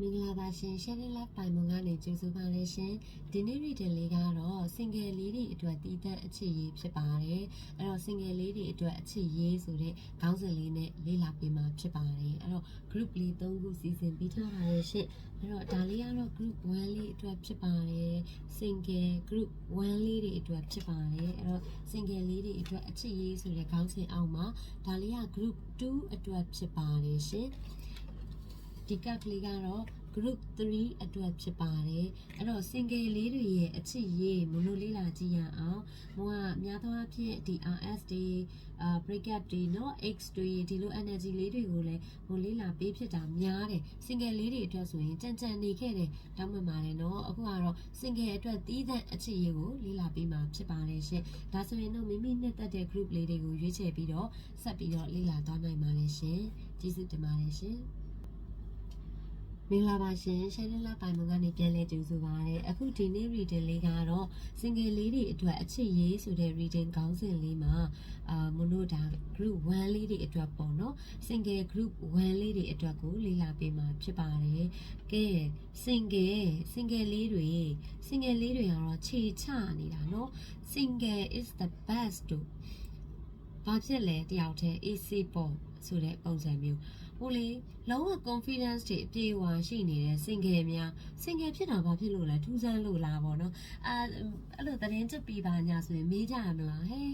မင်္ဂလာပါရှင် Sharing Life ပိုင်မုံကနေကြိုဆိုပါရရှင်ဒီနေ့ reading လေးကတော့ single လေးတွေအတွက်တည်တဲ့အချစ်ရေးဖြစ်ပါတယ်အဲ့တော့ single လေးတွေအတွက်အချစ်ရေးဆိုတဲ့ခေါင်းစဉ်လေးနဲ့လေ့လာပေးမှာဖြစ်ပါတယ်အဲ့တော့ group လေး၃ခုစီစဉ်ပြီးထားပါရရှင်အဲ့တော့ဒါလေးကတော့ group 1လေးအတွက်ဖြစ်ပါတယ် single group 1လေးတွေအတွက်ဖြစ်ပါတယ်အဲ့တော့ single လေးတွေအတွက်အချစ်ရေးဆိုတဲ့ခေါင်းစဉ်အောက်မှာဒါလေးက group 2အတွက်ဖြစ်ပါတယ်ရှင် ဒီကပ်လေးကတော့ group 3အတွက်ဖြစ်ပါတယ်အဲ့တော့ single လေးတွေရဲ့အချစ်ရေးမလို့လေးလာကြည့်ရအောင်မကများသောအားဖြင့်ဒီ RS တွေအာ break up တွေเนาะ X တွေဒီလို energy လေးတွေကိုလည်းဟိုလေးလာပေးဖြစ်တာများတယ် single လေးတွေအတွက်ဆိုရင်ကြံကြံနေခဲ့တယ်တောင်းပန်ပါတယ်เนาะအခုကတော့ single အတွက်တီးတဲ့အချစ်ရေးကိုလေးလာပေးမှာဖြစ်ပါတယ်ရှင်ဒါဆိုရင်တော့မိမိနဲ့တက်တဲ့ group လေးတွေကိုရွေးချယ်ပြီးတော့ဆက်ပြီးတော့လေးလာသွားနိုင်ပါတယ်ရှင်ကျေးဇူးတင်ပါတယ်ရှင် မင်္ဂလာပါရှင်ရှယ်လလပိုင်မကနေပြန်လဲကြိုဆိုပါရစေအခုဒီနေ့ reading လေးကတော့ single လေးတွေအတွက်အချစ်ရေးဆိုတဲ့ reading ခေါင်းစဉ်လေးမှာအာမလို့ဒါ group 1လေးတွေအတွက်ပေါ့နော် single group 1လေးတွေအတွက်ကိုလေ့လာပေးမှာဖြစ်ပါတယ်ကဲ single single လေးတွေ single လေးတွေကတော့ခြေချနေတာနော် single is the best တို့ဘာဖြစ်လဲတယောက်တည်း AC ပေါ့ဆိုတဲ့ပုံစံမျိုး ဟိုလေလုံးဝ confidence တွေအပြည့်အဝရှိနေတဲ့ single များ single ဖြစ်တာဘာဖြစ်လို့လဲထူးဆန်းလို့လားပေါ့နော်အာအဲ့လိုသတင်းချက်ပြီးပါညာဆိုရင်မေးကြရမလားဟဲ့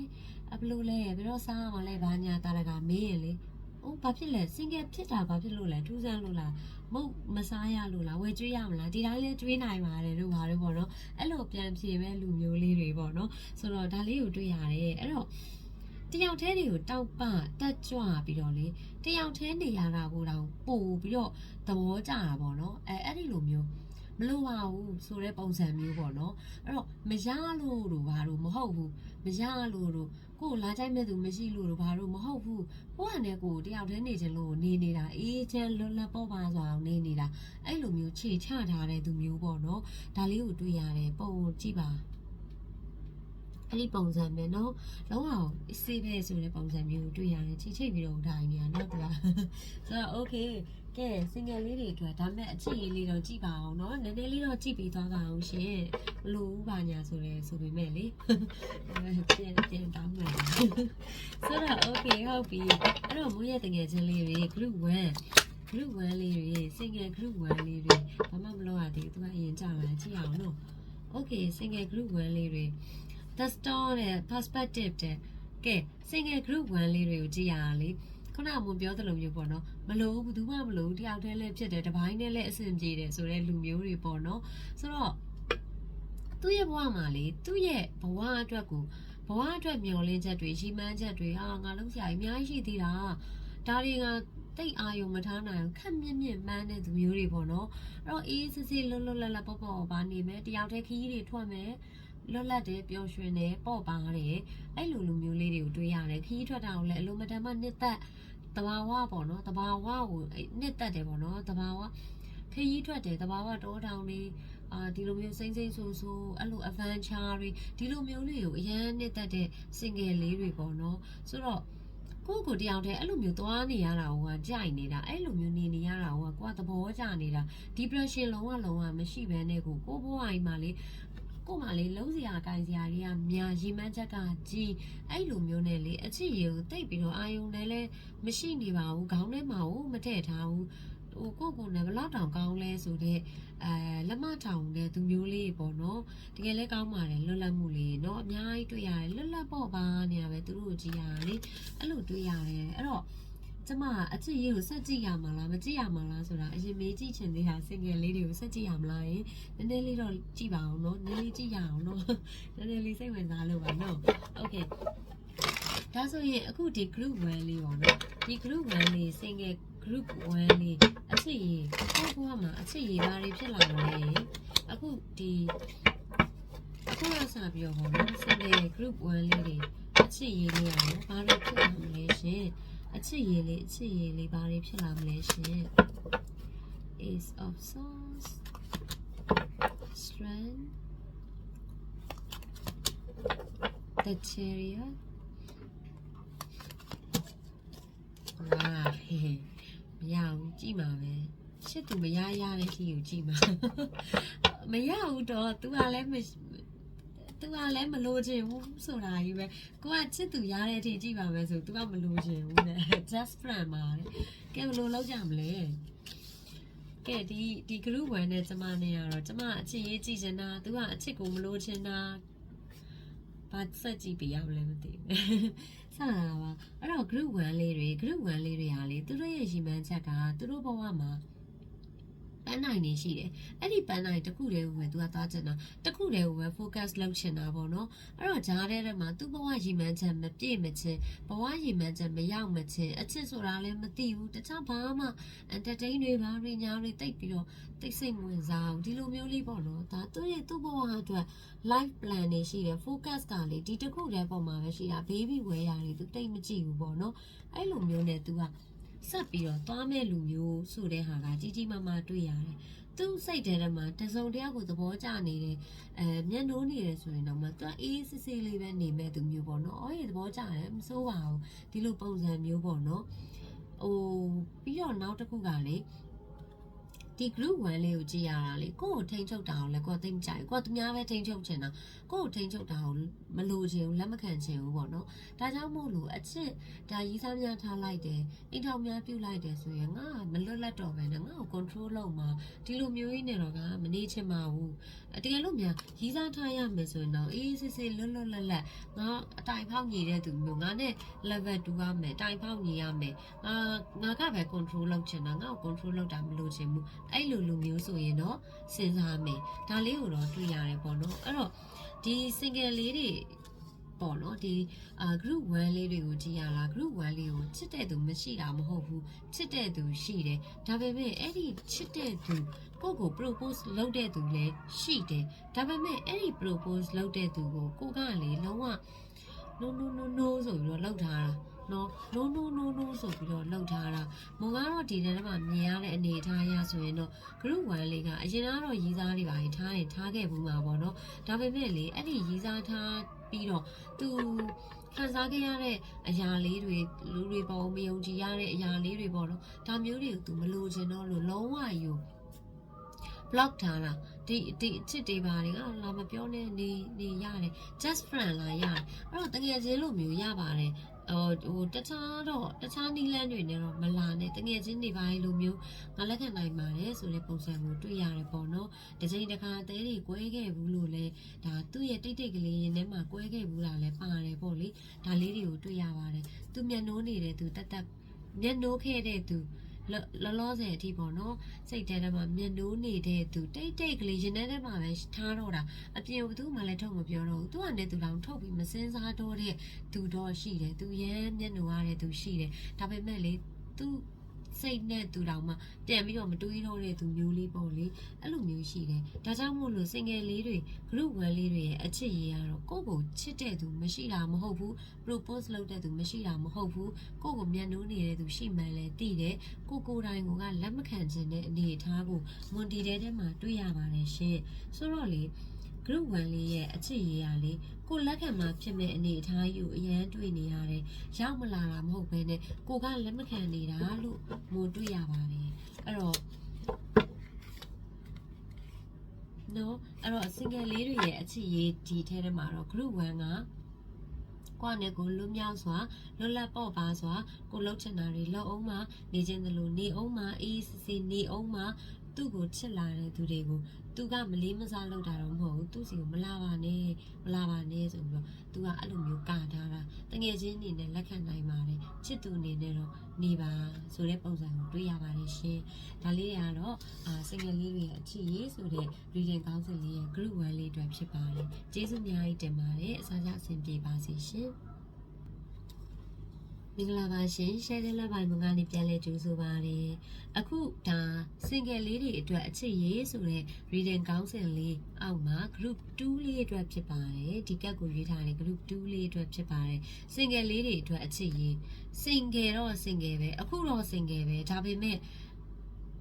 အဘလို့လဲဘယ်တော့စားအောင်လဲဘာညာတာလကမေးရင်လေဟိုဘာဖြစ်လဲ single ဖြစ်တာဘာဖြစ်လို့လဲထူးဆန်းလို့လားမဟုတ်မစားရလို့လားဝယ်ကျွေးရမလားဒီတိုင်းလဲကျွေးနိုင်ပါတယ်တို့ဘာလို့ပေါ့နော်အဲ့လိုပြန်ဖြေမဲ့လူမျိုးလေးတွေပေါ့နော်ဆိုတော့ဒါလေးကိုတွေ့ရတယ်အဲ့တော့ တယောက်တည်းတွေကိုတောက်ပတက်ကြွပြီးတော့လေတယောက်တည်းနေရတာကိုတောင်ပို့ပြီးတော့သဘောကျတာပေါ့နော်အဲအဲ့ဒီလိုမျိုးမလိုပါဘူးဆိုတဲ့ပုံစံမျိုးပေါ့နော်အဲ့တော့မရလို့တို့ဘာလို့မဟုတ်ဘူးမရလို့တို့ကိုယ်လာကြိုက်မဲ့သူမရှိလို့တို့ဘာလို့မဟုတ်ဘူးကိုယ့်ဟာနဲ့ကိုယ်တယောက်တည်းနေခြင်းလို့နေနေတာအေးချမ်းလွတ်လပ်ပေါ့ပါဆိုအောင်နေနေတာအဲ့လိုမျိုးခြေချထားတဲ့သူမျိုးပေါ့နော်ဒါလေးကိုတွေ့ရတယ်ပုံကြည့်ပါ အဲ့ဒီပုံစံပဲเนาะလုံးအောင်အစေးပဲဆိုတဲ့ပုံစံမျိုးကိုတွေ့ရတယ်ချိတ်ချိတ်ပြီးတော့ထိုင်နေတာเนาะတူလားဆိုတော့ okay ကဲ single လေးတွေအတွက်ဒါပေမဲ့အချစ်ရေးလေးတော့ကြည့်ပါအောင်เนาะနည်းနည်းလေးတော့ကြည့်ပြီးသွားပါအောင်ရှင်မလို့ဘူးပါညာဆိုရဲဆိုပေမဲ့လေပြန်ပြန်တောင်းမယ်ဆိုတော့ okay ဟုတ်ပြီအဲ့တော့မိုးရဲ့တငယ်ချင်းလေးတွေ group 1 group 1လေးတွေ single group 1လေးတွေဘာမှမလုပ်ရသေးဘူးသူကအရင်ကြာလာကြည့်အောင်နော် okay single group 1လေးတွေ the store တဲ့ perspective တဲ့ကဲ single group 1လေးတွေကိုကြည့်ရအောင်လေခုနကမပြောသလိုမျိုးပေါ့နော်မလို့ဘူးသူမှမလို့တယောက်တည်းလည်းဖြစ်တယ်တစ်ပိုင်းနဲ့လည်းအဆင်ပြေတယ်ဆိုတဲ့လူမျိုးတွေပေါ့နော်ဆိုတော့သူ့ရဲ့ဘဝမှာလေသူ့ရဲ့ဘဝအတွက်ကိုဘဝအတွက်မျှော်လင့်ချက်တွေရှိမှန်းချက်တွေဟာငါလုံးစရာအများကြီးရှိသေးတာဒါတွေကတိတ်အာယုံမထားနိုင်ခက်မြင့်မြင့်မှန်းတဲ့သူမျိုးတွေပေါ့နော်အဲ့တော့အေးစစ်စစ်လွတ်လွတ်လပ်လပ်ပေါ့ပေါ့ပါနေမယ်တယောက်တည်းခီးတွေထွက်မယ် လွတ်လပ်တယ်ပျော်ရွှင်တယ်ပေါ့ပါတယ်အဲ့လိုလူမျိုးလေးတွေကိုတွေ့ရတယ်ခီးထွက်တာကိုလည်းအလိုမတန်မှနှစ်သက်တဘာဝပေါ့နော်တဘာဝကိုနှစ်သက်တယ်ပေါ့နော်တဘာဝခရီးထွက်တယ်တဘာဝတောတောင်လေးအာဒီလိုမျိုးစိမ့်စိမ့်ဆူဆူအဲ့လို adventure တွေဒီလိုမျိုးလေးကိုအရန်နှစ်သက်တဲ့ single လေးတွေပေါ့နော်ဆိုတော့ကိုယ့်ကိုယ်တယောက်တည်းအဲ့လိုမျိုးသွားနေရတာဟိုကကြိုက်နေတာအဲ့လိုမျိုးနေနေရတာဟိုကကိုယ်ကသဘောကျနေတာ depression လုံးဝလုံးဝမရှိဘဲနဲ့ကိုကိုဘဝအိမ်မှာလေ ကို့မှာလေလုံးစရာကိုင်စရာတွေကများရီမန်းချက်ကကြီးအဲ့လိုမျိုးနဲ့လေအချစ်ရေကိုတိတ်ပြီးတော့အာယုံနဲ့လည်းမရှိနေပါဘူးခေါင်းထဲမှာကိုမထည့်ထားဘူးဟိုကိုကိုနဲ့ဘလောက်တောင်ကောင်းလဲဆိုတော့အဲလက်မထောင်တဲ့သူမျိုးလေးပေါ့နော်တကယ်လဲကောင်းပါတယ်လွတ်လပ်မှုလေးเนาะအများကြီးတွေ့ရတယ်လွတ်လပ်ပေါ့ပါနေရပဲသူတို့ကိုကြည့်ရတယ်လေအဲ့လိုတွေ့ရတယ်အဲ့တော့ ကျမအချစ်ရေးကိုဆက်ကြည့်ရမှာလားမကြည့်ရမှာလားဆိုတာအရင်မေးကြည့်ချင်သေးတာ single လေးတွေကိုဆက်ကြည့်ရမလားယနည်းနည်းလေးတော့ကြည့်ပါအောင်နော်နည်းနည်းကြည့်ရအောင်နော်နည်းနည်းလေးစိတ်ဝင်စားလို့ပါနော် okay ဒါဆိုရင်အခုဒီ group 1လေးပေါ့နော်ဒီ group 1လေး single group 1လေးအချစ်ရေးကိုကိုကမှအချစ်ရေးဘာတွေဖြစ်လာမလဲအခုဒီအခုရစားပြောပေါ့နော် single group 1လေးတွေအချစ်ရေးလေးရအောင်ဘာတွေဖြစ်လာမလဲရှင် အချစ်ရေးလေးအချစ်ရေးလေးဘာတွေဖြစ်လာမလဲရှင် Ace of Swords Strength The Chariot ဝါဟေဟေမရဘူးကြည့်ပါပဲချစ်သူမရရတဲ့အထိကိုကြည့်မှာမရဘူးတော့ तू ကလည်း သူကလည်းမလိုချင်ဘူးဆိုတာကြီးပဲကိုကချစ်သူရတဲ့အထိကြည့်ပါမယ်ဆိုသူကမလိုချင်ဘူးနဲ့ just friend ပါတဲ့ကဲဘယ်လိုလုပ်ကြမလဲကဲဒီဒီ group 1နဲ့ကျမနေရတော့ကျမအချစ်ရေးကြည့်ချင်တာသူကအချစ်ကိုမလိုချင်တာဘာဆက်ကြည့်ပြရမလဲမသိဘူးဆရာပါအဲ့တော့ group 1လေးတွေ group 1လေးတွေဟာလေသူတို့ရဲ့ရည်မှန်းချက်ကသူတို့ဘဝမှာ န်းနိုင်နေရှိတယ်အဲ့ဒီပန်းနိုင်တစ်ခုတည်းကိုပဲ तू ကသွားချင်တာတစ်ခုတည်းကိုပဲ focus လုပ်ချင်တာပေါ့နော်အဲ့တော့ဂျားတဲ့ထဲမှာသူ့ဘဝရည်မှန်းချက်မပြည့်မချင်းဘဝရည်မှန်းချက်မရောက်မချင်းအချစ်ဆိုတာလည်းမသိဘူးတခြားဘာမှ entertain တွေဘာတွေညာတွေတိတ်ပြီးတော့တိတ်ဆိတ်ဝင်စားအောင်ဒီလိုမျိုးလေးပေါ့နော်ဒါသူ့ရဲ့သူ့ဘဝအတွက် life plan တွေရှိတယ် focus ကလေဒီတစ်ခုတည်းပေါ်မှာပဲရှိတာ baby wear တွေသူတိတ်မကြည့်ဘူးပေါ့နော်အဲ့လိုမျိုးနဲ့ तू က ဆက်ပြီးတော့သွားမဲ့လူမျိုးဆိုတဲ့ဟာကကြီးကြီးမားမားတွေ့ရတယ်သူ့စိတ်ထဲမှာတစုံတယောက်ကိုသဘောကျနေတယ်အဲမျက်နှိုးနေတယ်ဆိုရင်တော့မှသူကအေးစစ်စစ်လေးပဲနေမဲ့သူမျိုးပေါ့နော်အော်ရေသဘောကျတယ်မစိုးပါဘူးဒီလိုပုံစံမျိုးပေါ့နော်ဟိုပြီးတော့နောက်တစ်ခုကလေ ဒီ group 1လေးကိုကြည့်ရတာလေကိုယ့်ကိုထိန်ချုပ်တာကိုလည်းကိုယ်သိမကြိုက်ကိုယ်ကသူများပဲထိန်ချုပ်ချင်တာကိုယ့်ကိုထိန်ချုပ်တာကိုမလိုချင်ဘူးလက်မခံချင်ဘူးပေါ့နော်ဒါကြောင့်မို့လို့အချစ်ဒါရီးစားများထားလိုက်တယ်အိမ်ထောင်များပြုတ်လိုက်တယ်ဆိုရင်ငါကမလွတ်လပ်တော့ပဲနဲ့ငါ့ကို control လုပ်မှာဒီလိုမျိုးကြီးနဲ့တော့ငါမနေချင်ပါဘူးအ တကယ်လို့များရီးစားထားရမယ်ဆိုရင်တော့အေးစစ်စစ်လွတ်လွတ်လပ်လပ်ငါအတိုင်ဖောက်ညီတဲ့သူမျိုးငါနဲ့ level 2ရမယ်တိုင်ဖောက်ညီရမယ်ငါငါကပဲ control လုပ်ချင်တာငါ့ကို control လုပ်တာမလိုချင်ဘူးအဲ့လိုလူမျိုးဆိုရင်တော့စဉ်းစားမယ်ဒါလေးကိုတော့တွေ့ရတယ်ပေါ့နော်အဲ့တော့ဒီ single လေးတွေ ပေါ့နော်ဒီအာ group 1လေးတွေကိုကြည့်ရလား group 1လေးကိုချစ်တဲ့သူမရှိတာမဟုတ်ဘူးချစ်တဲ့သူရှိတယ်ဒါပေမဲ့အဲ့ဒီချစ်တဲ့သူကိုယ့်ကို propose လုပ်တဲ့သူလည်းရှိတယ်ဒါပေမဲ့အဲ့ဒီ propose လုပ်တဲ့သူကိုကိုကလေလုံးဝ no no no no ဆိုပြီးတော့လောက်ထားတာနော် no no no no ဆိုပြီးတော့လောက်ထားတာမုံကတော့ဒီထဲမှာမြင်ရတဲ့အနေအထားအရဆိုရင်တော့ group 1လေးကအရင်ကတော့ရီးစားတွေပါရင်ထားရင်ထားခဲ့ဘူးမှာပေါ့နော်ဒါပေမဲ့လေအဲ့ဒီရီးစားထား ပြီးတော့သူခံစားခဲ့ရတဲ့အရာလေးတွေလူတွေပေါ်မယုံကြည်ရတဲ့အရာလေးတွေပေါ့နော်ဒါမျိုးတွေကိုသူမလိုချင်တော့လို့လုံးဝယူ block ထားတာ ဒီဒီအချစ်တွေပါတွေကလာမပြောနဲ့နေနေရတယ် just friend လာရတယ်အဲ့တော့တကယ်ချင်းလို့မျိုးရပါတယ်ဟိုဟိုတခြားတော့တခြားနီလန်းတွေနဲ့တော့မလာနဲ့တကယ်ချင်းတွေပါလို့မျိုးငါလက်ခံနိုင်ပါတယ်ဆိုတဲ့ပုံစံကိုတွေ့ရတယ်ပေါ့နော်တစ်ချိန်တစ်ခါအသေးတွေကွဲခဲ့ဘူးလို့လဲဒါသူ့ရဲ့တိတ်တိတ်ကလေးရင်ထဲမှာကွဲခဲ့ဘူးလားလဲပါတယ်ပေါ့လေဒါလေးတွေကိုတွေ့ရပါတယ်သူမျက်နှိုးနေတဲ့သူတက်တက်မျက်နှိုးခဲ့တဲ့သူ လောလောဆယ်အထိပေါ့နော်စိတ်ထဲထဲမှာမျက်နှိုးနေတဲ့သူတိတ်တိတ်ကလေးရင်ထဲထဲမှာပဲထားတော့တာအပြင်ကသူ့မှလည်းထုတ်မပြောတော့ဘူးသူကလည်းသူတောင်ထုတ်ပြီးမစင်းစားတော့တဲ့သူတော့ရှိတယ်သူရမ်းမျက်နှိုးရတဲ့သူရှိတယ်ဒါပေမဲ့လေသူ စိတ်နဲ့သူတောင်မှပြန်ပြီးတော့မတွေးတော့တဲ့သူမျိုးလေးပေါ့လေအဲ့လိုမျိုးရှိတယ်ဒါကြောင့်မို့လို့ single လေးတွေ group 1လေးတွေရဲ့အချစ်ရေးကတော့ကိုယ့်ကိုချစ်တဲ့သူမရှိတာမဟုတ်ဘူး propose လုပ်တဲ့သူမရှိတာမဟုတ်ဘူးကိုယ့်ကိုမျက်နှိုးနေတဲ့သူရှိမှန်းလဲသိတယ်ကိုကိုယ်တိုင်ကလက်မခံခြင်းတဲ့အနေအထားကိုမွန်တီတဲထဲမှာတွေ့ရပါတယ်ရှင်ဆိုတော့လေ group 1လေးရဲ့အချစ်ရေးရလေကိုလက်ခံမှာဖြစ်မဲ့အနေအထားကြီးကိုအရန်တွေ့နေရတယ်ရောက်မလာတာမဟုတ်ဘဲနဲ့ကိုကလက်မခံနေတာလို့မွန်တွေ့ရပါတယ်အဲ့တော့နော်အဲ့တော့ single လေးတွေရဲ့အချစ်ရေးဒီထဲထဲမှာတော့ group 1ကကိုယ့်နဲ့ကိုလွတ်မြောက်စွာလွတ်လပ်ပေါ့ပါစွာကိုလှုပ်ချင်တာတွေလှုပ်အောင်မှနေခြင်းသလိုနေအောင်မှအေးစစ်စစ်နေအောင်မှ သူ့ကိုချစ်လာတဲ့သူတွေကိုသူကမလေးမစားလုပ်တာတော့မဟုတ်ဘူးသူ့စီကိုမလာပါနဲ့မလာပါနဲ့ဆိုပြီးတော့သူကအဲ့လိုမျိုးကာထားတာတငယ်ချင်းအနေနဲ့လက်ခံနိုင်ပါတယ်ချစ်သူအနေနဲ့တော့နေပါဆိုတဲ့ပုံစံကိုတွေ့ရပါတယ်ရှင်ဒါလေးတွေကတော့အာ single လေးတွေရဲ့အချစ်ရေးဆိုတဲ့ reading ကောင်းစဉ်လေးရဲ့ group 1လေးအတွက်ဖြစ်ပါတယ်ကျေးဇူးအများကြီးတင်ပါတယ်အစားအစာအဆင်ပြေပါစေရှင် မင်္ဂလာပါရှင်ရှယ်တဲ့လက်ပိုင်းမကနေပြန်လဲကြိုးဆိုပါရစေအခုဒါ single လေးတွေအတွက်အချစ်ရေးဆိုတဲ့ reading ကောင်းစဉ်လေးအောက်မှာ group 2လေးအတွက်ဖြစ်ပါတယ်ဒီကတ်ကိုရေးထားတဲ့ group 2လေးအတွက်ဖြစ်ပါတယ် single လေးတွေအတွက်အချစ်ရေး single တော့ single ပဲအခုတော့ single ပဲဒါပေမဲ့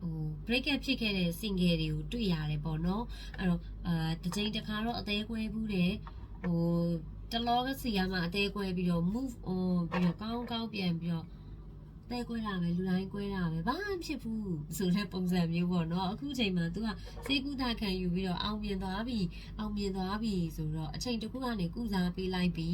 ဟို break up ဖြစ်ခဲ့တဲ့ single တွေကိုတွေ့ရတယ်ပေါ့နော်အဲ့တော့အာတစ်ချိန်တစ်ခါတော့အသေးကွဲဘူးတယ်ဟို တလောကစီကမှအသေးကွဲပြီးတော့ move on ပြီးတော့ကောင်းကောင်းပြန်ပြီးတော့ တတဲကွဲတာပဲလူတိုင်းကွဲတာပဲဘာမှဖြစ်ဘူးဆိုတဲ့ပုံစံမျိုးပေါ့နော်အခုချိန်မှာ तू ကစေကူတာခံယူပြီးတော့အောင်မြင်သွားပြီအောင်မြင်သွားပြီဆိုတော့အချိန်တစ်ခုကနေကုစားပေးလိုက်ပြီ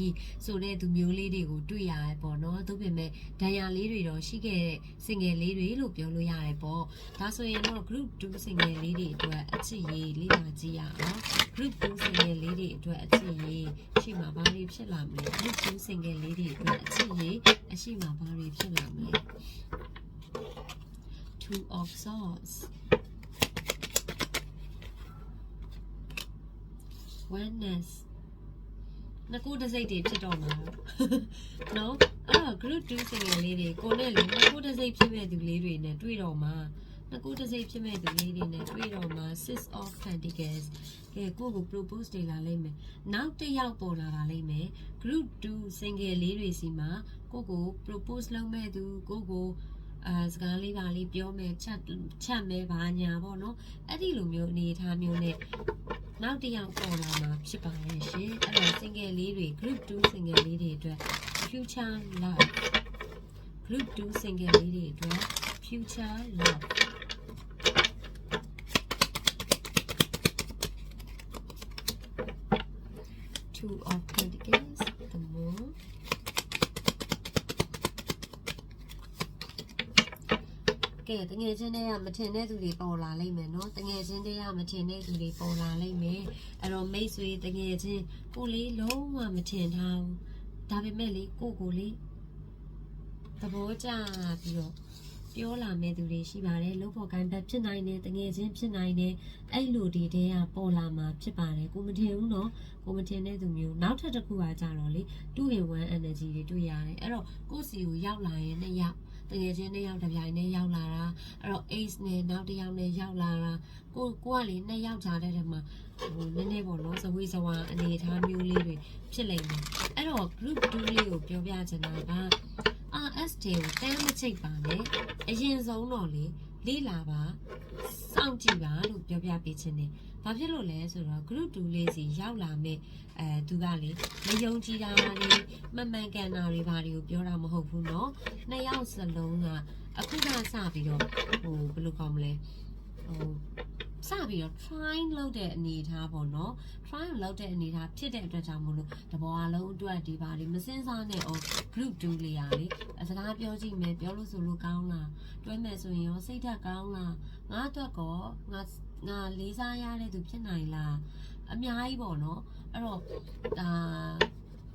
ဆိုတဲ့သူမျိုးလေးတွေကိုတွေ့ရတယ်ပေါ့နော်သို့ပေမဲ့ဒဏ်ရာလေးတွေတော့ရှိခဲ့တဲ့ single လေးတွေလို့ပြောလို့ရတယ်ပေါ့ဒါဆိုရင်တော့ group 2 single လေးတွေအတွက်အချစ်ရေးလေးလာကြည့်ရအောင် group 2 single လေးတွေအတွက်အချစ်ရေးရှိမှာဘာတွေဖြစ်လာမလဲ group 2 single လေးတွေအတွက်အချစ်ရေးအရှိမှာဘာတွေဖြစ်လာမလဲ two of swords oneness ငါကိုတစိတ်တွေဖြစ်တော့မှာနော်အဲ့တော့ group 2 single လေးတွေကိုနဲ့လေငါကိုတစိတ်ဖြစ်မဲ့သူလေးတွေနဲ့တွေ့တော့မှာ ငါကိုတစိတ်ဖြစ်မဲ့သူလေးတွေနဲ့တွေ့တော့မှာ six of pentacles ကဲကိုကို propose တွေလာလိမ့်မယ်နောက်တစ်ယောက်ပေါ်လာတာလိမ့်မယ် group 2 single လေးတွေစီမှာကိုကို propose လုပ်မဲ့သူကိုကိုအာစကားလေးပါလေးပြောမယ်ချက်ချက်မဲပါညာပေါ့နော်အဲ့ဒီလိုမျိုးအနေအထားမျိုးနဲ့နောက်တစ်ယောက်ပေါ်လာမှာဖြစ်ပါရဲ့ရှင်အဲ့တော့ single လေးတွေ group 2 single လေးတွေအတွက် future love group 2 single လေးတွေအတွက် future love two of pentacles the moon ကဲတငယ်ချင်းတွေကမထင်တဲ့သူတွေပေါ်လာလိမ့်မယ်နော်တငယ်ချင်းတွေကမထင်တဲ့သူတွေပေါ်လာလိမ့်မယ်အဲ့တော့မိတ်ဆွေတငယ်ချင်းကိုလေးလုံးဝမထင်ထားဘူးဒါပေမဲ့လေကိုကိုလေးသဘောကျပြီးတော့ ပြောလာမဲ့သူတွေရှိပါတယ်လို့ဖို့ကိုင်းဘက်ဖြစ်နိုင်တယ်တငယ်ချင်းဖြစ်နိုင်တယ်အဲ့လိုဒီတဲကပေါ်လာမှာဖြစ်ပါတယ်ကိုမထင်ဘူးနော်ကိုမထင်တဲ့သူမျိုးနောက်ထပ်တစ်ခုကကြတော့လေ2 in 1 energy တွေတွေ့ရတယ်အဲ့တော့ကိုယ့်စီကိုရောက်လာရင်နှစ်ယောက်တကယ်ချင်းနှစ်ယောက်တစ်ပြိုင်နဲ့ရောက်လာတာအဲ့တော့ ace နဲ့နောက်တစ်ယောက်နဲ့ရောက်လာတာကိုကိုကလေနှစ်ယောက်ကြားတဲ့ထဲမှာဟိုနည်းနည်းပေါ့နော်ဇဝေဇဝါအနေအထားမျိုးလေးတွေဖြစ်လိမ့်မယ်အဲ့တော့ group 2လေးကိုပြောပြချင်တာက RS တွေကိုတန်းမချိတ်ပါနဲ့အရင်ဆုံးတော့လေလေးလာပါစောင့်ကြည့်ပါလို့ပြောပြပေးခြင်းတယ်။ဘာဖြစ်လို့လဲဆိုတော့ group 2လေးစီရောက်လာမဲ့အဲသူကလေမယုံကြည်တာတွေမမှန်ကန်တာတွေဘာတွေကိုပြောတာမဟုတ်ဘူးเนาะ။နှစ်ယောက်စလုံးကအခုကစပြီးတော့ဟိုဘယ်လိုကောင်းမလဲဟို စပြီးတော့ try လုပ်တဲ့အနေအထားပေါ့နော် try လုပ်တဲ့အနေအထားဖြစ်တဲ့အတွက်ကြောင့်မို့လို့တဘောအလုံးအတွက်ဒီပါလေးမစင်းစားနဲ့အောင် group 2လေးရလေအစကားပြောကြည့်မယ်ပြောလို့ဆိုလို့ကောင်းလားတွဲမယ်ဆိုရင်ရောစိတ်ဓာတ်ကောင်းလားငါအတွက်ကောငါငါလေးစားရတဲ့သူဖြစ်နိုင်လားအများကြီးပေါ့နော်အဲ့တော့ဒါ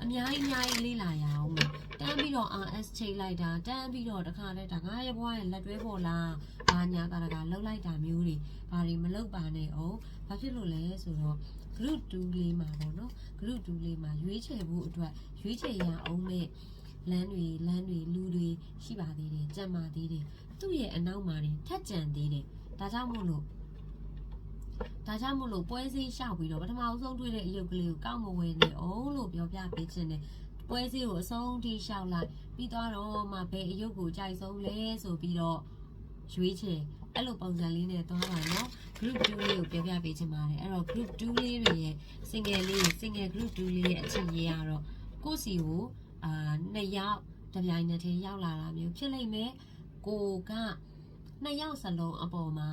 အများကြီးအများကြီးလေးလာရအောင်မယ်တန်းပြီးတော့ RS ချိန်လိုက်တာတန်းပြီးတော့တခါတည်းဒါငါရဲ့ဘွားရဲ့လက်တွဲပေါ်လားဘာညာတာတကလှုပ်လိုက်တာမျိုးတွေဘာတွေမလှုပ်ပါနဲ့အောင်ဘာဖြစ်လို့လဲဆိုတော့ group 2လေးမှာပေါ့နော် group 2လေးမှာရွေးချယ်ဖို့အတွက်ရွေးချယ်ရအောင်မဲ့လမ်းတွေလမ်းတွေလူတွေရှိပါသေးတယ်ကြံပါသေးတယ်သူ့ရဲ့အနောက်မှာတင်ထက်ကြံသေးတယ်ဒါကြောင့်မို့လို့ ဒါကြောင့်မို့လို့ပွဲစည်းရှောက်ပြီးတော့ပထမအဆုံးတွေ့တဲ့အယုတ်ကလေးကိုကောက်မဝဲနေအောင်လို့ပြောပြပေးခြင်းနဲ့ပွဲစည်းကိုအဆုံးထိရှောက်လိုက်ပြီးတော့မှဘယ်အယုတ်ကိုကြိုက်ဆုံးလဲဆိုပြီးတော့ရွေးချယ်အဲ့လိုပုံစံလေးနဲ့သွားပါနော် group 2လေးကိုပြောပြပေးချင်ပါတယ်အဲ့တော့ group 2လေးတွေရဲ့ single လေး single group 2လေးရဲ့အချင်းကြီးကတော့ကိုယ့်စီကိုအာနှစ်ယောက်တစ်ပြိုင်နက်တည်းရောက်လာတာမျိုးဖြစ်လိမ့်မယ်ကိုကနှစ်ယောက်စလုံးအပေါ်မှာ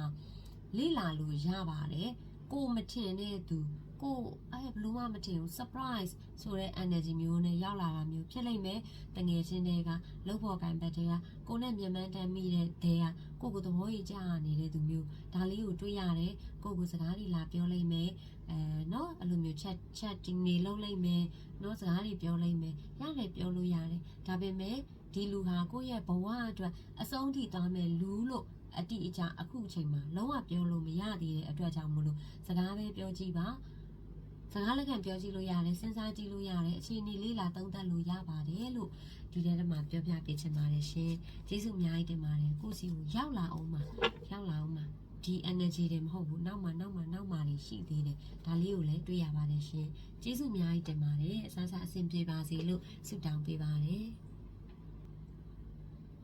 လေ့လာလို့ရပါတယ်ကိုမထင်တဲ့သူကိုအဲဘလို့မှမထင်ဘူး surprise ဆိုတဲ့ energy မျိုးနဲ့ရောက်လာတာမျိုးဖြစ်လိမ့်မယ်တငယ်ချင်းတွေကလောက်ပေါ်ကန်ဘက်တွေကကိုနဲ့မြန်မှန်းတမ်းမိတဲ့တွေကကိုကိုသဘောကြီးကြားနေတဲ့သူမျိုးဒါလေးကိုတွေးရတယ်ကိုကိုစကားတွေလာပြောလိမ့်မယ်အဲနော်အဲ့လိုမျိုး chat chat ဒီနေလုံးလိမ့်မယ်နော်စကားတွေပြောလိမ့်မယ်ရတယ်ပြောလို့ရတယ်ဒါပေမဲ့ဒီလူဟာကိုယ့်ရဲ့ဘဝအတွက်အဆုံးထိသွားမယ်လူလို့ အတိအကျအခုအချိန်မှာလုံးဝပြောလို့မရသေးတဲ့အတွက်ကြောင့်မလို့စကားပဲပြောကြည့်ပါစကားလက်ခံပြောကြည့်လို့ရတယ်စဉ်းစားကြည့်လို့ရတယ်အခြေအနေလေးလာသုံးသပ်လို့ရပါတယ်လို့ဒီထဲမှာပြောပြပေးချင်ပါတယ်ရှင်ကျေးဇူးအများကြီးတင်ပါတယ်ကိုစီကိုရောက်လာအောင်ပါရောက်လာအောင်ပါဒီ energy တွေမဟုတ်ဘူးနောက်မှနောက်မှနောက်မှတွေရှိသေးတယ်ဒါလေးကိုလည်းတွေ့ရပါတယ်ရှင်ကျေးဇူးအများကြီးတင်ပါတယ်အစားစားအဆင်ပြေပါစေလို့ဆုတောင်းပေးပါတယ်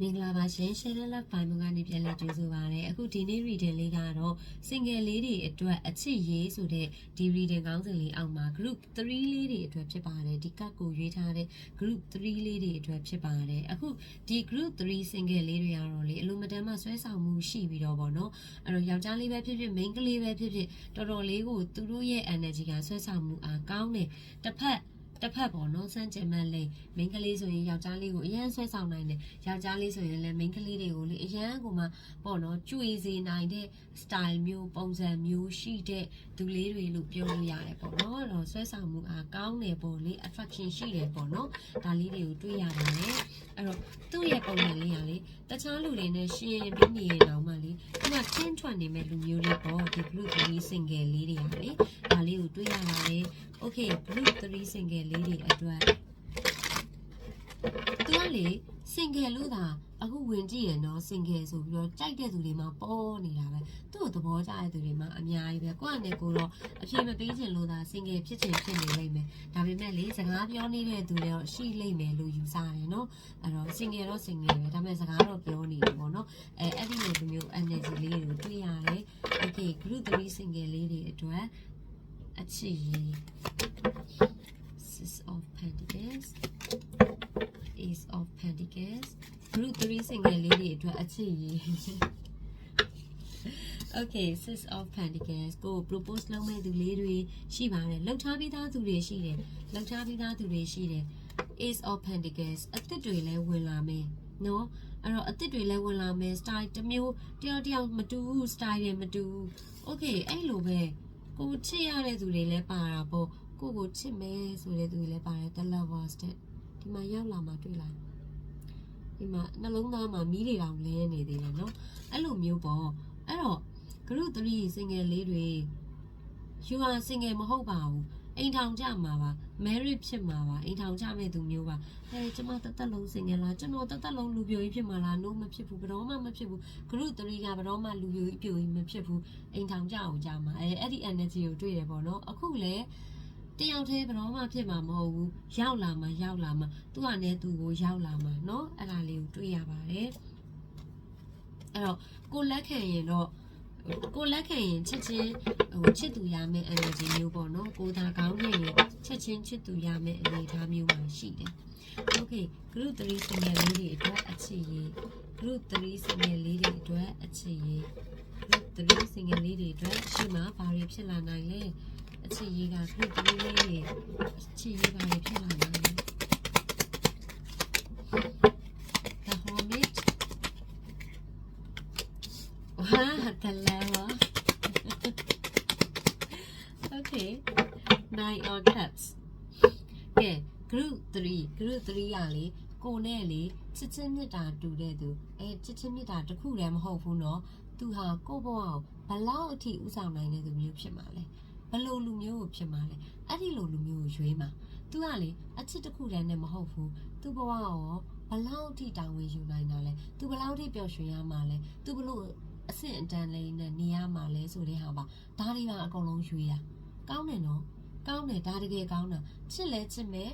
မင်္ဂလာပါရှင် Channel Love ပိုင်းမှာကနေပြန်လည်ကြိုဆိုပါရစေအခုဒီနေ့ reading လေးကတော့ single လေးတွေအတွက်အချစ်ရေးဆိုတဲ့ဒီ reading ကောင်းစဉ်လေးအောက်မှာ group 3လေးတွေအတွက်ဖြစ်ပါတယ်ဒီကတ်ကိုရွေးထားတဲ့ group 3လေးတွေအတွက်ဖြစ်ပါတယ်အခုဒီ group 3 single လေးတွေကတော့လေအလိုမတန်မှဆွဲဆောင်မှုရှိပြီးတော့ဗောနော်အဲ့တော့ယောက်ျားလေးပဲဖြစ်ဖြစ် main ကလေးပဲဖြစ်ဖြစ်တော်တော်လေးကိုသူတို့ရဲ့ energy ကဆွဲဆောင်မှုအားကောင်းတယ်တစ်ဖက် တစ်ဖက်ပေါ့နော်စမ်းကျင်မဲ့လေးမိန်းကလေးဆိုရင်ယောက်ျားလေးကိုအရန်ဆွဲဆောင်နိုင်တယ်ယောက်ျားလေးဆိုရင်လည်းမိန်းကလေးတွေကိုလေအရန်ကိုမှပေါ့နော်ကြွေစေနိုင်တဲ့ style မျိုးပုံစံမျိုးရှိတဲ့သူလေးတွေလို့ပြောလို့ရတယ်ပေါ့နော်အဲ့တော့ဆွဲဆောင်မှုအားကောင်းတယ်ပေါ့လေ attraction ရှိတယ်ပေါ့နော်ဒါလေးတွေကိုတွေ့ရတယ် အဲ့တော့သူ့ရဲ့ပုံစံလေးကလေတခြားလူတွေနဲ့ရှင်ပြီးနေရတော့မှလေသူကချင်းထွက်နေမဲ့လူမျိုးတွေပေါ့ဒီ blue 3 single လေးတွေကလေဒါလေးကိုတွေ့ရပါတယ် okay blue 3 single လေးတွေအတွက် သူကလေ single လို့သာအခုဝင်ကြည့်ရနော် single ဆိုပြီးတော့ကြိုက်တဲ့သူတွေမှာပေါ်နေတာပဲသူ့ကိုသဘောကျတဲ့သူတွေမှာအများကြီးပဲကိုယ့်အနေကိုတော့အပြေမပေးချင်လို့သာ single ဖြစ်ချင်ဖြစ်နေလိမ့်မယ်ဒါပေမဲ့လေစကားပြောနေတဲ့သူတွေတော့ရှိလိမ့်မယ်လို့ယူဆတယ်နော်အဲ့တော့ single တော့ single ပဲဒါပေမဲ့စကားတော့ပြောနေတယ်ပေါ့နော်အဲအဲ့ဒီလိုမျိုး energy လေးတွေကိုတွေ့ရတယ် okay group 3 single လေးတွေအတွက်အချစ်ရည် six of pentacles ace of pentacles group 3 single လေးတွေအတွက်အချစ်ရည် okay six of pentacles ကို propose လုပ်မဲ့သူလေးတွေရှိပါတယ်လှုပ်ထားပြီးသားသူတွေရှိတယ်လှုပ်ထားပြီးသားသူတွေရှိတယ် ace of pentacles အသစ်တွေလည်းဝင်လာမယ်နော်အဲ့တော့အသစ်တွေလည်းဝင်လာမယ် style တစ်မျိုးတယောက်တယောက်မတူဘူး style တွေမတူဘူး okay အဲ့လိုပဲကိုချစ်ရတဲ့သူတွေလည်းပါတာပေါ့ကိုကိုချစ်မယ်ဆိုတဲ့သူတွေလည်းပါတယ် the lovers တဲ့ ဒီမှာရောက်လာမှတွေ့လာဒီမှာနှလုံးသားမှာမီးတွေတောင်လဲနေသေးတယ်နော်အဲ့လိုမျိုးပေါ့အဲ့တော့ group 3 single လေးတွေ you are single မဟုတ်ပါဘူးအိမ်ထောင်ကြမှာပါ married ဖြစ်မှာပါအိမ်ထောင်ကြမဲ့သူမျိုးပါအဲကျမတသက်လုံး single လားကျွန်တော်တသက်လုံးလူပြိုကြီးဖြစ်မှာလား no မဖြစ်ဘူးဘယ်တော့မှမဖြစ်ဘူး group 3ကဘယ်တော့မှလူပြိုကြီးပြိုကြီးမဖြစ်ဘူးအိမ်ထောင်ကြအောင်ကြမှာအဲအဲ့ဒီ energy ကိုတွေ့တယ်ပေါ့နော်အခုလည်း တယောက်တည်းဘယ်တော့မှဖြစ်မှာမဟုတ်ဘူးရောက်လာမှရောက်လာမှသူ့ဟာနဲ့သူကိုရောက်လာမှเนาะအဲ့ဒါလေးကိုတွေ့ရပါတယ်အဲ့တော့ကိုလက်ခံရင်တော့ကိုလက်ခံရင်ချစ်ချင်းဟိုချစ်သူရမယ့် energy မျိုးပေါ့နော်ကိုသာကောင်းနေရင်ချစ်ချင်းချစ်သူရမယ့်အနေအထားမျိုးမှရှိတယ် Okay group 3 single လေးတွေအတွက်အချစ်ရေး group 3 single လေးတွေအတွက်အချစ်ရေး group 3 single လေးတွေအတွက်ရှိမှဘာတွေဖြစ်လာနိုင်လဲ အချစ်ရေးက group 3လေးတွေအချစ်ရေးဘာတွေဖြစ်လာနိုင်လဲ The Hermit ဝါတလဲဝ Okay nine of cups ကဲ group 3 group 3ကလေကိုနဲ့လေချစ်ချင်းမြတ်တာတူတဲ့သူအဲချစ်ချင်းမြတ်တာတစ်ခုတည်းမဟုတ်ဘူးเนาะသူဟာကိုယ့်ဘဝကိုဘလောက်အထိဥဆောင်နိုင်တဲ့သူမျိုးဖြစ်မှာလဲ ဘယ်လိုလူမျိုးကိုဖြစ်မှာလဲအဲ့ဒီလိုလူမျိုးကိုရွေးမှာသူကလေအချစ်တစ်ခုတည်းနဲ့မဟုတ်ဘူးသူ့ဘဝရောဘလောက်အထိတာဝန်ယူနိုင်တာလဲသူဘလောက်အထိပျော်ရွှင်ရမှာလဲသူဘလို့အဆင့်အတန်းလေးနဲ့နေရမှာလဲဆိုတဲ့ဟာပါဒါတွေပါအကုန်လုံးရွေးတာကောင်းတယ်နော်ကောင်းတယ်ဒါတကယ်ကောင်းတာချစ်လဲချစ်မယ်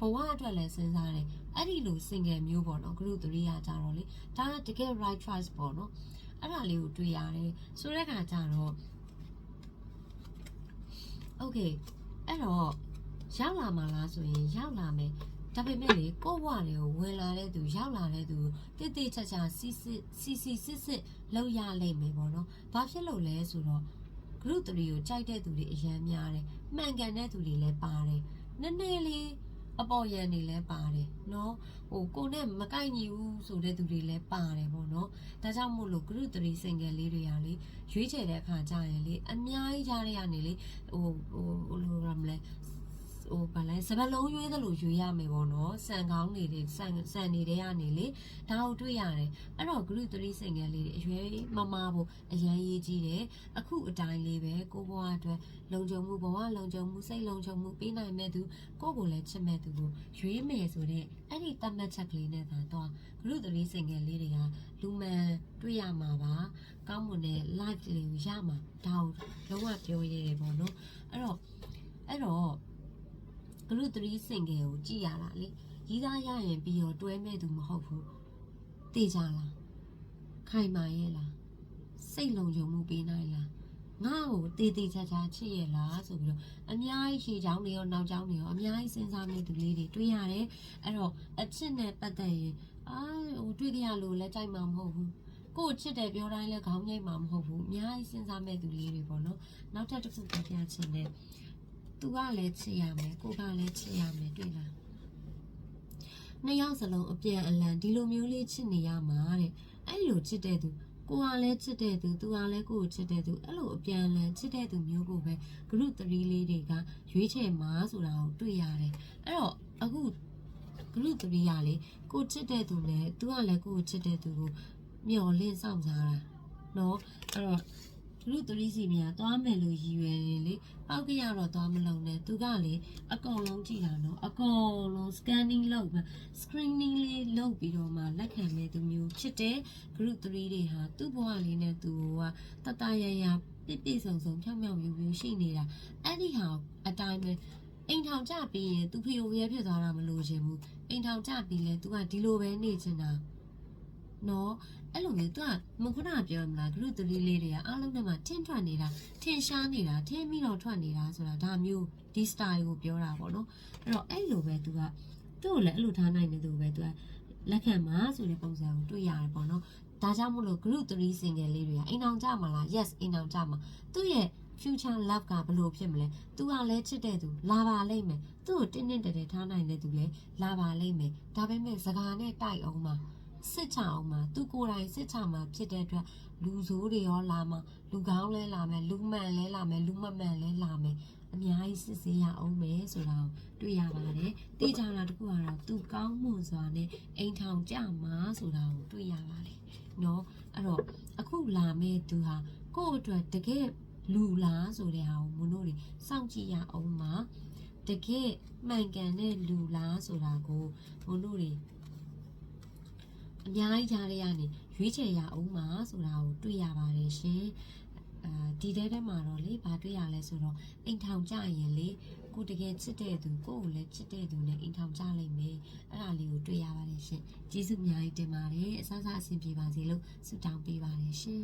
ဘဝအတွက်လည်းစဉ်းစားတယ်အဲ့ဒီလို single မျိုးပေါ့နော် group 3ကကြတော့လေဒါကတကယ် right choice ပေါ့နော်အဲ့ဒါလေးကိုတွေ့ရတယ်ဆိုတဲ့ခါကျတော့ okay အဲ့တော့ရောက်လာမှာလားဆိုရင်ရောက်လာမယ်ဒါပေမဲ့လေကိုယ့်ဘဝတွေကိုဝင်လာတဲ့သူရောက်လာတဲ့သူတိတိကျကျစီစစ်စီစီစစ်စစ်လောက်ရလိမ့်မယ်ပေါ့နော်ဘာဖြစ်လို့လဲဆိုတော့ group 3ကိုကြိုက်တဲ့သူတွေအများများတယ်မှန်ကန်တဲ့သူတွေလည်းပါတယ်နည်းနည်းလေး အပေါ်ယံနေလဲပါတယ်เนาะဟိုကိုနဲ့မကိုက်ညီဘူးဆိုတဲ့သူတွေလည်းပါတယ်ပေါ့နော်ဒါကြောင့်မို့လို့ group 3 single လေးတွေကလေရွေးချယ်တဲ့အခါကျရင်လေအများကြီးကြားရရနေလေဟိုဟိုဟိုလိုရမလဲ ဟိုဘာလဲစပလုံးရွေးသလိုရွေးရမယ်ပေါ့နော်စံကောင်းနေတယ်စံစံနေတဲ့ကနေလေဒါကိုတွေ့ရတယ်အဲ့တော့ group 3 single လေးတွေအရွယ်မမဖို့အရန်ရေးကြီးတယ်အခုအတိုင်းလေးပဲကိုဘွားအတွက်လုံခြုံမှုဘဝလုံခြုံမှုစိတ်လုံခြုံမှုပေးနိုင်မဲ့သူကိုယ့်ကိုလည်းချစ်မဲ့သူကိုရွေးမယ်ဆိုတဲ့အဲ့ဒီတတ်မှတ်ချက်ကလေးနဲ့သာတော့ group 3 single လေးတွေကလူမှန်တွေ့ရမှာပါကောင်းမွန်တဲ့ live လေးကိုရမှာဒါကိုလုံးဝပြောရဲပေါ့နော်အဲ့တော့အဲ့တော့ group 3 single ကိုကြည့်ရတာလေရီးသားရရင်ပြီးတော့တွဲမဲ့သူမဟုတ်ဘူးတေးကြလားခိုင်မာရဲ့လားစိတ်လုံခြုံမှုပေးနိုင်လားငါ့ကိုတေးသေးချာချာချစ်ရဲ့လားဆိုပြီးတော့အများကြီးရှေ့ချောင်းတွေရောနောက်ချောင်းတွေရောအများကြီးစဉ်းစားမိသူလေးတွေတွေ့ရတယ်အဲ့တော့အချစ်နဲ့ပတ်သက်ရင်အာဟိုတွေ့ကြရလို့လည်းကြိုက်မှာမဟုတ်ဘူးကို့ချစ်တယ်ပြောတိုင်းလည်းခေါင်းငိမ့်မှာမဟုတ်ဘူးအများကြီးစဉ်းစားမဲ့သူလေးတွေပေါ့နော်နောက်ထပ်တစ်ခုပြပြချင်တယ် သူကလည်းချစ်ရမယ်ကိုကလည်းချစ်ရမယ်တွေ့လားနှစ်ယောက်စလုံးအပြန်အလှန်ဒီလိုမျိုးလေးချစ်နေရမှာတဲ့အဲ့လိုချစ်တဲ့သူကိုကလည်းချစ်တဲ့သူသူကလည်းကိုကိုချစ်တဲ့သူအဲ့လိုအပြန်အလှန်ချစ်တဲ့သူမျိုးကိုပဲ group 3လေးတွေကရွေးချယ်မှာဆိုတာကိုတွေ့ရတယ်အဲ့တော့အခု group 3ကလေကိုချစ်တဲ့သူနဲ့သူကလည်းကိုကိုချစ်တဲ့သူကိုမျော်လင့်ဆောင်ကြတာနော်အဲ့တော့ group 3စီမြန်သွားမယ်လို့ရည်ရွယ်ရင်လေပောက်ကရတော့သွားမလုံးနဲ့သူကလေအကုန်လုံးကြည့်တာနော်အကုန်လုံး scanning လုပ်ပဲ screening လေးလုပ်ပြီးတော့မှလက်ခံမဲ့သူမျိုးဖြစ်တဲ့ group 3တွေဟာသူ့ဘဝလေးနဲ့သူကတတရရပြည့်ပြည့်စုံစုံဖြောင်းဖြောင်းပြူပြူရှိနေတာအဲ့ဒီဟာအတိုင်းပဲအိမ်ထောင်ကြပြီးရင်သူဖေကိုရဲဖြစ်သွားတာမလို့ရှင်ဘူးအိမ်ထောင်ကြပြီးလဲသူကဒီလိုပဲနေချင်တာနော် အဲ့လိုမျိုးသူကမခုနကပြောမလား group 3လေးတွေကအားလုံးထဲမှာထင်းထွက်နေတာထင်းရှားနေတာထင်းပြီးတော့ထွက်နေတာဆိုတာဒါမျိုးဒီ style ကိုပြောတာပေါ့နော်အဲ့တော့အဲ့လိုပဲသူကသူ့ကိုလည်းအဲ့လိုထားနိုင်တဲ့သူပဲသူကလက်ခံမှာဆိုတဲ့ပုံစံကိုတွေ့ရတယ်ပေါ့နော်ဒါကြောင့်မို့လို့ group 3 single လေးတွေကအိမ်အောင်ကြမှာလား yes အိမ်အောင်ကြမှာသူ့ရဲ့ future love ကဘယ်လိုဖြစ်မလဲ။ तू ကလည်းချစ်တဲ့သူလာပါလိမ့်မယ်။ तू ကိုတင်းတင်းတဲတဲထားနိုင်တဲ့သူလည်းလာပါလိမ့်မယ်။ဒါပေမဲ့စကားနဲ့တိုက်အောင်မှာ စစ်ချအောင်မှာ तू ကိုယ်တိုင်စစ်ချမှာဖြစ်တဲ့အတွက်လူဆိုးတွေရောလာမှာလူကောင်းလဲလာမယ်လူမှန်လဲလာမယ်လူမမှန်လဲလာမယ်အများကြီးစစ်ဆေးရအောင်မယ်ဆိုတာကိုတွေ့ရပါတယ်။တေးကြတာတခုကတော့ तू ကောင်းမှုစွာနဲ့အိမ်ထောင်ကြမှာဆိုတာကိုတွေ့ရပါတယ်။နော်အဲ့တော့အခုလာမဲ့သူဟာကိုယ့်အတွက်တကယ်လူလားဆိုတဲ့ဟာကိုမွန်တို့တွေစောင့်ကြည့်ရအောင်ပါတကယ်မှန်ကန်တဲ့လူလားဆိုတာကိုမွန်တို့တွေ အများကြီးကြားရရနေရွေးချယ်ရအောင်ပါဆိုတာကိုတွေ့ရပါတယ်ရှင်အာဒီတဲထဲမှာတော့လေဘာတွေ့ရလဲဆိုတော့အိမ်ထောင်ကြရင်လေကိုတကယ်ချစ်တဲ့သူကိုကိုလည်းချစ်တဲ့သူနဲ့အိမ်ထောင်ကြလိမ့်မယ်အဲ့ဒါလေးကိုတွေ့ရပါတယ်ရှင်ကျေးဇူးအများကြီးတင်ပါတယ်အဆအဆအဆင်ပြေပါစေလို့ဆုတောင်းပေးပါတယ်ရှင်